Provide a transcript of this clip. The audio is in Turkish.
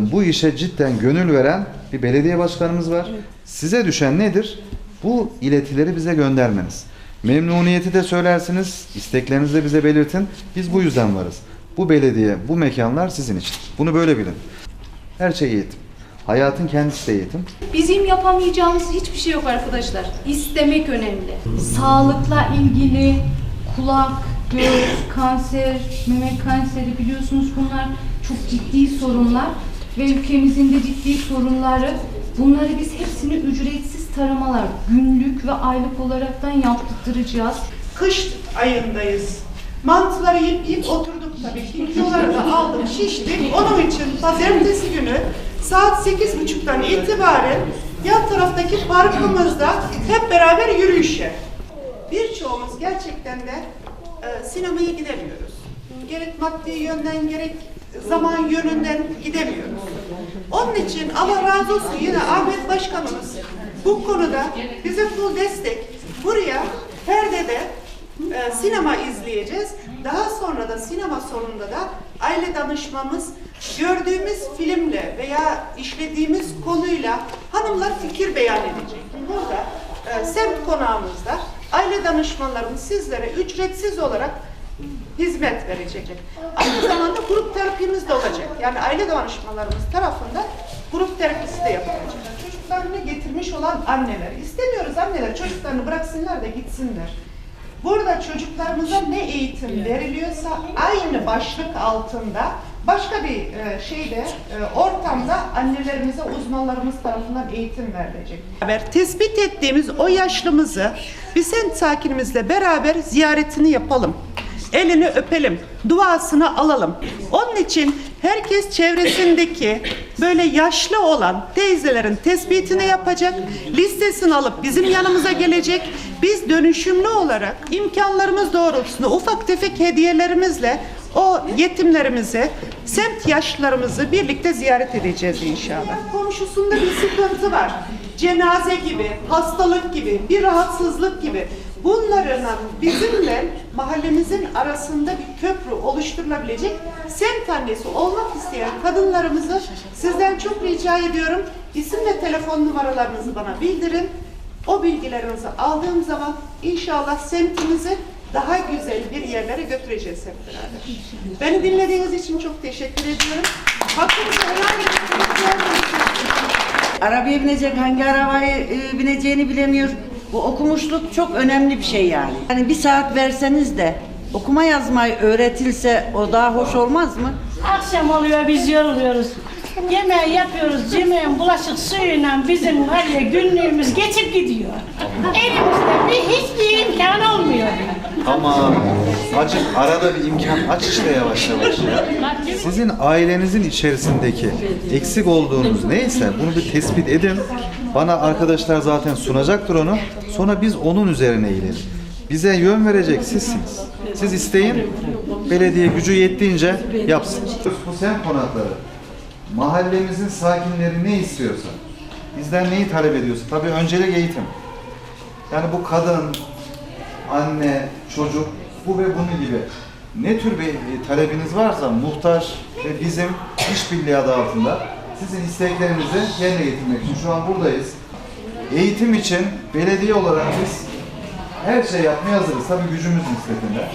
Bu işe cidden gönül veren bir belediye başkanımız var. Size düşen nedir? Bu iletileri bize göndermeniz. Memnuniyeti de söylersiniz, isteklerinizi de bize belirtin. Biz bu yüzden varız. Bu belediye, bu mekanlar sizin için. Bunu böyle bilin. Her şey eğitim. Hayatın kendisi de eğitim. Bizim yapamayacağımız hiçbir şey yok arkadaşlar. İstemek önemli. Sağlıkla ilgili kulak, göz, kanser, meme kanseri biliyorsunuz bunlar çok ciddi sorunlar ve ülkemizin de ciddi sorunları. Bunları biz hepsini ücretsiz taramalar günlük ve aylık olaraktan yaptıracağız. Kış ayındayız. Mantıları yiyip yiyip oturduk tabii ki. Kiloları da aldık, şiştik. Onun için pazartesi günü saat 8.30'dan itibaren yan taraftaki parkımızda hep beraber yürüyüşe. Birçoğumuz gerçekten de e, sinemaya gidemiyoruz. Gerek maddi yönden gerek zaman yönünden gidemiyoruz. Onun için Allah razı olsun yine Ahmet Başkanımız bu konuda bize full destek. Buraya perdede e, sinema izleyeceğiz. Daha sonra da sinema sonunda da aile danışmamız gördüğümüz filmle veya işlediğimiz konuyla hanımlar fikir beyan edecek. Burada e, semt konağımızda aile danışmanlarımız sizlere ücretsiz olarak hizmet verecek. Aynı zamanda grup terapimiz de olacak. Yani aile danışmalarımız tarafından grup terapisi de yapılacak. Çocuklarını getirmiş olan anneler. istemiyoruz anneler çocuklarını bıraksınlar da gitsinler. Burada çocuklarımıza ne eğitim veriliyorsa aynı başlık altında başka bir e, şeyde e, ortamda annelerimize uzmanlarımız tarafından eğitim verilecek. Beraber tespit ettiğimiz o yaşlımızı bir semt sakinimizle beraber ziyaretini yapalım. Elini öpelim, duasını alalım. Onun için herkes çevresindeki böyle yaşlı olan teyzelerin tespitini yapacak, listesini alıp bizim yanımıza gelecek. Biz dönüşümlü olarak imkanlarımız doğrultusunda ufak tefek hediyelerimizle o yetimlerimizi, semt yaşlılarımızı birlikte ziyaret edeceğiz inşallah. Komşusunda bir sıkıntı var. Cenaze gibi, hastalık gibi, bir rahatsızlık gibi. Bunlarla bizimle mahallemizin arasında bir köprü oluşturulabilecek semt annesi olmak isteyen kadınlarımızı sizden çok rica ediyorum. İsim ve telefon numaralarınızı bana bildirin. O bilgilerinizi aldığım zaman inşallah semtimizi daha güzel bir yerlere götüreceğiz hep beraber. Beni dinlediğiniz için çok teşekkür ediyorum. Hakkınızı helal. Arabaya binecek, hangi arabaya e, bineceğini bilemiyor. Bu okumuşluk çok önemli bir şey yani. Hani bir saat verseniz de okuma yazmayı öğretilse o daha hoş olmaz mı? Akşam oluyor biz yoruluyoruz. Yemeği yapıyoruz. Yemeğin bulaşık suyuyla bizim var ya günlüğümüz geçip gidiyor. Elimizde bir hiçbir imkan olmuyor. Ama acık arada bir imkan aç işte yavaş yavaş ya. Sizin ailenizin içerisindeki eksik olduğunuz neyse bunu bir tespit edin. Bana arkadaşlar zaten sunacaktır onu. Sonra biz onun üzerine eğilelim. Bize yön verecek sizsiniz. Siz isteyin, belediye gücü yettiğince yapsın. Bu semt konakları, mahallemizin sakinleri ne istiyorsa, bizden neyi talep ediyorsa, tabii öncelik eğitim. Yani bu kadın, anne, çocuk, bu ve bunun gibi ne tür bir e, talebiniz varsa muhtaç ve bizim işbirliği adı altında sizin isteklerinizi yerine getirmek için şu an buradayız. Eğitim için belediye olarak biz her şey yapmaya hazırız. Tabii gücümüz nispetinde.